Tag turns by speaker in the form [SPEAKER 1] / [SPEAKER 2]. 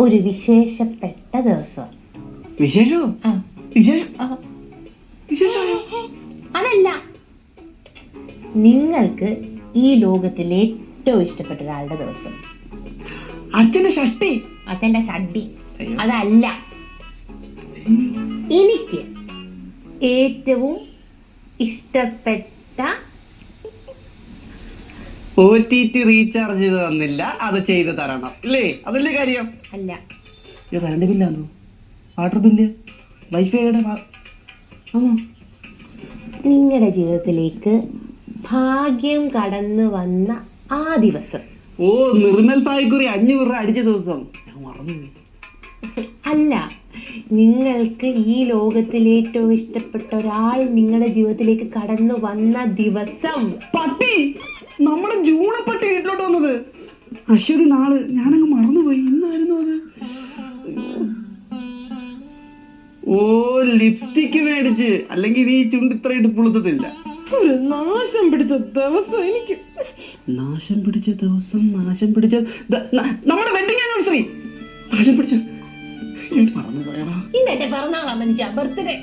[SPEAKER 1] ഒരു വിശേഷപ്പെട്ട ദിവസം.
[SPEAKER 2] വിശേഷോ. വിശേഷമായോ
[SPEAKER 1] അതല്ല. നിങ്ങൾക്ക് ഈ ലോകത്തിൽ ഏറ്റവും ഇഷ്ടപ്പെട്ട ഒരാളുടെ ദിവസം.
[SPEAKER 2] അച്ഛന്റെ ഷഷ്ടി.
[SPEAKER 1] അച്ഛന്റെ ഷഡ്ഡി. അതല്ല. എനിക്ക് ഏറ്റവും ഇഷ്ടപ്പെട്ട
[SPEAKER 2] ഒ ടി ടി റീചാർജ് ചെയ്ത് തന്നില്ല. അത് ചെയ്ത് തരണം. അല്ലേ അതല്ലേ കാര്യം?
[SPEAKER 1] അല്ല.
[SPEAKER 2] ഇത് കറണ്ട് ബില്ലാന്നോ വാട്ടർ ബില്ല് വൈഫൈയുടെ
[SPEAKER 1] നിങ്ങളുടെ ജീവിതത്തിലേക്ക് ഭാഗ്യം കടന്നു വന്ന ആ ദിവസം.
[SPEAKER 2] ഓ നിർമ്മൽ പായ്ക്കുറി അഞ്ഞൂറ് രൂപ അടിച്ച ദിവസം. ഞാൻ മറന്നുപോയി.
[SPEAKER 1] അല്ല. നിങ്ങൾക്ക് ഈ ലോകത്തിൽ ഏറ്റവും ഇഷ്ടപ്പെട്ട ഒരാൾ നിങ്ങളുടെ ജീവിതത്തിലേക്ക് കടന്നു വന്ന ദിവസം.
[SPEAKER 2] പട്ടി നമ്മുടെ ജൂണപ്പട്ടി വീട്ടിലോട്ട് വന്നത്. അശ്വതി നാൾ. ഞാനങ്ങ് മറന്നുപോയി. ഇന്നായിരുന്നു അത്. ഓ ലിപ്സ്റ്റിക് മേടിച്ച്. അല്ലെങ്കിൽ നീ ചുണ്ട് ഇത്രയിട്ട് പുളുത്തത്തില്ല.
[SPEAKER 1] ഒരു നാശം പിടിച്ച ദിവസം എനിക്ക്.
[SPEAKER 2] നാശം പിടിച്ച ദിവസം നാശം പിടിച്ച നമ്മുടെ വെഡിങ് ആനിവേഴ്സറി നാശം പിടിച്ച മറന്നുപോയടാ
[SPEAKER 1] ഇന്ന് എന്റെ പിറന്നാളാ മനുഷ്യ ബർത്ത്ഡേ.